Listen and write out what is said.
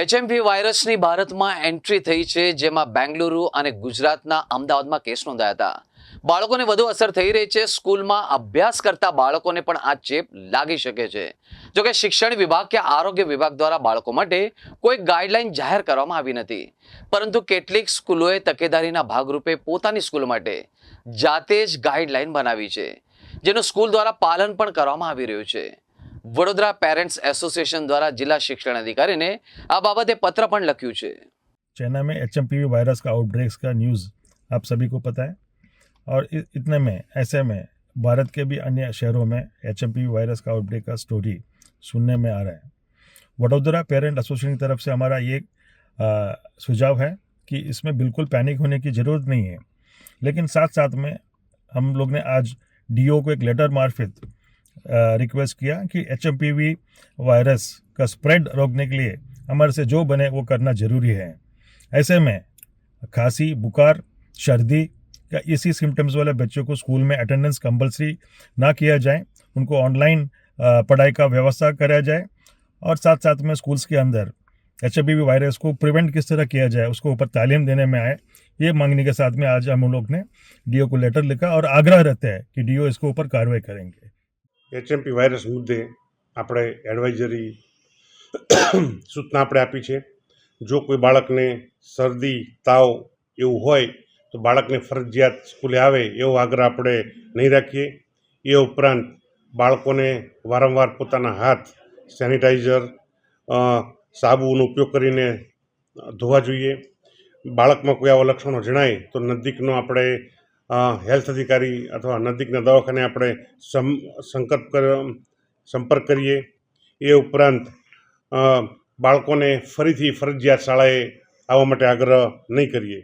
એચએમવી વાયરસની ભારતમાં એન્ટ્રી થઈ છે, જેમાં બેંગલુરુ અને ગુજરાતના અમદાવાદમાં કેસ નોંધાયા હતા. બાળકોને વધુ અસર થઈ રહી છે, સ્કૂલમાં અભ્યાસ કરતા બાળકોને પણ આ ચેપ લાગી શકે છે. જોકે શિક્ષણ વિભાગ કે આરોગ્ય વિભાગ દ્વારા બાળકો માટે કોઈ ગાઈડલાઈન જાહેર કરવામાં આવી નથી. પરંતુ કેટલીક સ્કૂલોએ તકેદારીના ભાગરૂપે પોતાની સ્કૂલ માટે જાતે જ ગાઈડલાઈન બનાવી છે, જેનું સ્કૂલ દ્વારા પાલન પણ કરવામાં આવી રહ્યું છે. વડોદરા પેરેન્ટ્સ એસોસિએશન દ્વારા જિલ્લા શિક્ષણ અધિકારીને આ બાબતે पत्र પણ લખ્યું છે चाइना में एच वायरस का आउटब्रेक्स का न्यूज़ आप सभी को पता है और इ- इतने में ऐसे में भारत के भी अन्य शहरों में एच वायरस का आउटब्रेक का स्टोरी सुनने में आ रहा है वडोदरा पेरेंट एसोसिएशन की तरफ से हमारा ये आ, सुझाव है कि इसमें बिल्कुल पैनिक होने की ज़रूरत नहीं है लेकिन साथ साथ में हम लोग ने आज डीओ को एक लेटर मार्फत रिक्वेस्ट किया कि एचएमपीवी वायरस का स्प्रेड रोकने के लिए हमारे से जो बने वो करना ज़रूरी है। ऐसे में खांसी, बुखार, सर्दी या इसी सिम्टम्स वाले बच्चों को स्कूल में अटेंडेंस कंपलसरी ना किया जाए, उनको ऑनलाइन पढ़ाई का व्यवस्था कराया जाए और साथ साथ में स्कूल्स के अंदर एचएमपीवी वायरस को प्रिवेंट किस तरह किया जाए, उसको ऊपर तालीम देने में आए, ये मांगने के साथ में आज हम लोग ने डीओ को लेटर लिखा और आग्रह रहते हैं कि डीओ इसके ऊपर कार्रवाई करेंगे। એચએમપી વાયરસ મુદ્દે આપણે એડવાઇઝરી સૂચના આપણે આપી છે. જો કોઈ બાળકને શરદી, તાવ એવું હોય, તો બાળકને ફરજિયાત સ્કૂલે આવે એવો આગ્રહ આપણે નહીં રાખીએ. એ ઉપરાંત બાળકોને વારંવાર પોતાના હાથ સેનિટાઈઝર સાબુનો ઉપયોગ કરીને ધોવા જોઈએ. બાળકમાં કોઈ આવા લક્ષણો જણાય તો નજીકનો આપણે હેલ્થ અધિકારી અથવા નજીકના દવાખાને આપણે સમ, સંકલ્પ સંપર્ક કરીએ. એ ઉપરાંત બાળકોને ફરીથી ફરજિયાત શાળાએ આવવા માટે આગ્રહ નહીં કરીએ.